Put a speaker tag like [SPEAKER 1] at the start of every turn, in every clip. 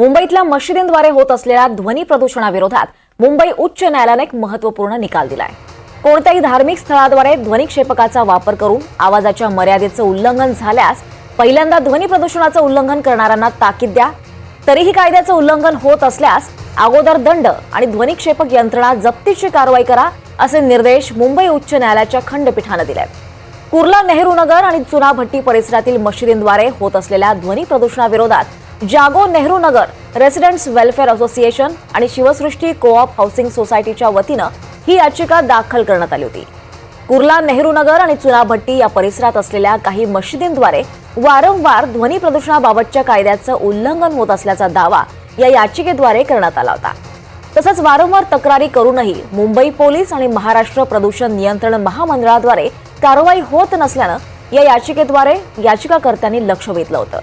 [SPEAKER 1] मुंबईतल्या मशिदींद्वारे होत असलेल्या ध्वनी प्रदूषणाविरोधात मुंबई उच्च न्यायालयाने एक महत्त्वपूर्ण निकाल दिलाय. कोणत्याही धार्मिक स्थळाद्वारे ध्वनिक्षेपकाचा वापर करून आवाजाच्या मर्यादेचं उल्लंघन झाल्यास पहिल्यांदा ध्वनी प्रदूषणाचं उल्लंघन करणाऱ्यांना ताकीद द्या. तरीही कायद्याचं उल्लंघन होत असल्यास अगोदर दंड आणि ध्वनिक्षेपक यंत्रणा जप्तीची कारवाई करा असे निर्देश मुंबई उच्च न्यायालयाच्या खंडपीठानं दिले कुर्ला नेहरू नगर आणि चुनाभट्टी परिसरातील मशिदींद्वारे होत असलेल्या ध्वनी प्रदूषणाविरोधात जागो Nehru Nagar residents welfare association आणि शिवसृष्टी कोऑप हाऊसिंग सोसायटीच्या वतीनं ही याचिका दाखल करण्यात आली होती. कुर्ला नेहरू नगर आणि चुनाभट्टी या परिसरात असलेल्या काही मशिदींद्वारे वारंवार ध्वनी प्रदूषणाबाबतच्या कायद्याचं उल्लंघन होत असल्याचा दावा या याचिकेद्वारे करण्यात आला होता. तसंच वारंवार तक्रारी करूनही मुंबई पोलीस आणि महाराष्ट्र प्रदूषण नियंत्रण महामंडळाद्वारे कारवाई होत नसल्यानं या याचिकेद्वारे याचिकाकर्त्यांनी लक्ष वेधलं होतं.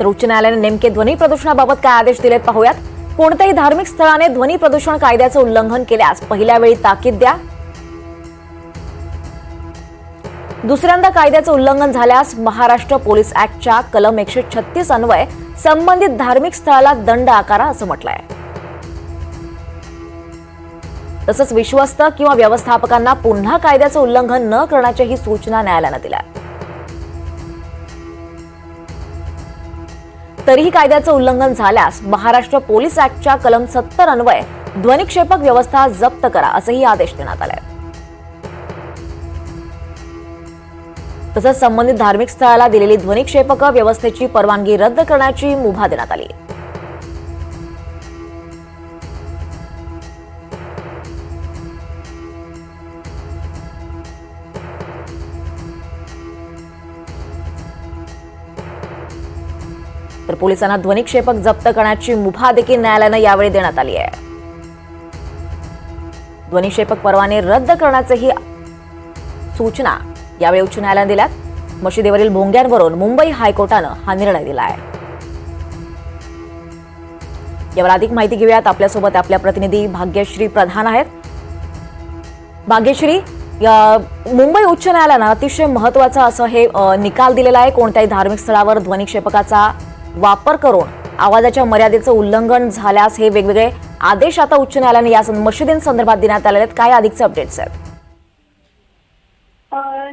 [SPEAKER 1] तर उच्च न्यायालयाने नेमके ध्वनी प्रदूषणाबाबत काय आदेश दिलेत पाहूयात. कोणत्याही धार्मिक स्थळाने ध्वनी प्रदूषण कायद्याचं उल्लंघन केल्यास पहिल्या वेळी ताकीद द्या. दुसऱ्यांदा कायद्याचं उल्लंघन झाल्यास महाराष्ट्र पोलीस ऍक्टच्या कलम एकशे छत्तीस अन्वय संबंधित धार्मिक स्थळाला दंड आकारा असं म्हटलंय. तसंच विश्वस्त किंवा व्यवस्थापकांना पुन्हा कायद्याचं उल्लंघन न करण्याच्याही सूचना न्यायालयानं दिल्या तरीही कायद्याचं उल्लंघन झाल्यास महाराष्ट्र पोलीस ऍक्टच्या कलम सत्तर अन्वये ध्वनिक्षेपक व्यवस्था जप्त करा असेही आदेश देण्यात आले तसंच संबंधित धार्मिक स्थळाला दिलेली ध्वनिक्षेपक व्यवस्थेची परवानगी रद्द करण्याची मुभा देण्यात आली. तर पोलिसांना ध्वनिक्षेपक जप्त करण्याची मुभा देखील न्यायालयानं यावेळी देण्यात आली आहे. ध्वनिक्षेपक परवाने रद्द करण्याचीही सूचना यावेळी उच्च न्यायालयानं दिल्यात. मशिदीवरील भोंग्यांवरून मुंबई हायकोर्टानं हा निर्णय दिला आहे. यावर अधिक माहिती घेऊयात. आपल्यासोबत आपल्या प्रतिनिधी भाग्यश्री प्रधान आहेत. भाग्यश्री या मुंबई उच्च न्यायालयानं अतिशय महत्त्वाचा असं हे निकाल दिलेला आहे. कोणत्याही धार्मिक स्थळावर ध्वनिक्षेपकाचा वापर करून आवाजाच्या मर्यादेचं उल्लंघन झाल्यास हे वेगवेगळे आदेश आता उच्च न्यायालयाने या सं- मशिदींसंदर्भात देण्यात आलेले आहेत. काय अधिकचे अपडेट्स आहेत?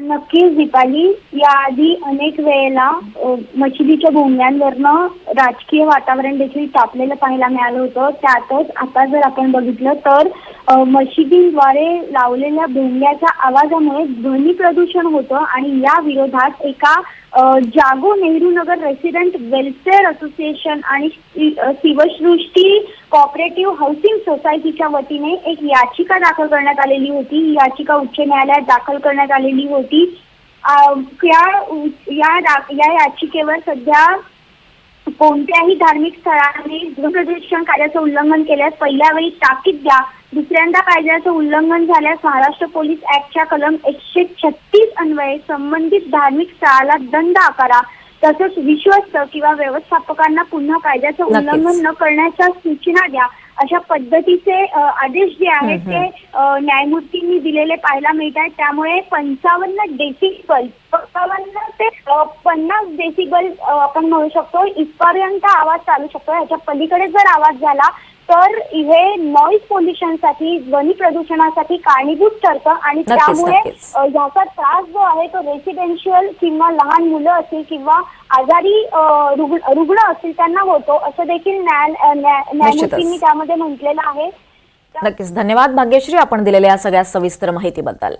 [SPEAKER 2] नक्कीच दीपाली. याआधी अनेक वेळेला मशिदीच्या भोंग्यांवरनं राजकीय वातावरण देखील तापलेलं पाहायला मिळालं होतं. त्यातच आता जर आपण बघितलं तर मशिदींद्वारे लावलेल्या भोंग्याच्या आवाजामुळे ध्वनी प्रदूषण होतं आणि या विरोधात एका जागो Nehru Nagar resident welfare association आणि शिवसृष्टी कॉपरेटिव्ह हाऊसिंग सोसायटीच्या वतीने एक याचिका दाखल करण्यात आलेली होती. ही याचिका उच्च न्यायालयात दाखल करण्यात आलेली होती. या या या याचिकेवर सध्या कोणत्याही धार्मिक स्थळाने ध्वनिप्रदूषण कायद्याचं उल्लंघन केल्यास पहिल्या वेळी ताकीद द्या. दुसऱ्यांदा कायद्याचं उल्लंघन झाल्यास महाराष्ट्र पोलीस ऍक्टच्या कलम एकशे छत्तीस अन्वये संबंधित धार्मिक स्थळाला दंड आकारा. तसंच विश्वस्त किंवा व्यवस्थापकांना पुन्हा कायद्याचं. उल्लंघन न करण्याच्या सूचना द्या. अशा पद्धतीचे आदेश जे आहेत ते न्यायमूर्तींनी दिलेले पाहायला मिळत आहेत त्यामुळे पंचावन्न डेसिबल पंचावन्न ते पन्नास डेसिबल आपण म्हणू शकतो इथपर्यंत आवाज चालू शकतो. ह्याच्या पलीकडे जर आवाज झाला तर हे नॉईज पोल्युशनसाठी ध्वनी प्रदूषणासाठी कारणीभूत ठरतं आणि
[SPEAKER 1] नक्कीच,
[SPEAKER 2] त्यामुळे
[SPEAKER 1] नक्कीच.
[SPEAKER 2] अ, ह्याचा त्रास जो आहे तो रेसिडेन्शियल किंवा लहान मुलं असतील किंवा आजारी अ, रुग्ण रुग्ण असतील त्यांना होतो असं देखील न्याय अ, न्याय- न्यायमूर्तींनी त्यामध्ये म्हटलेलं आहे.
[SPEAKER 1] नक्कीच. धन्यवाद भाग्यश्री आपण दिलेल्या या सगळ्या सविस्तर माहितीबद्दल.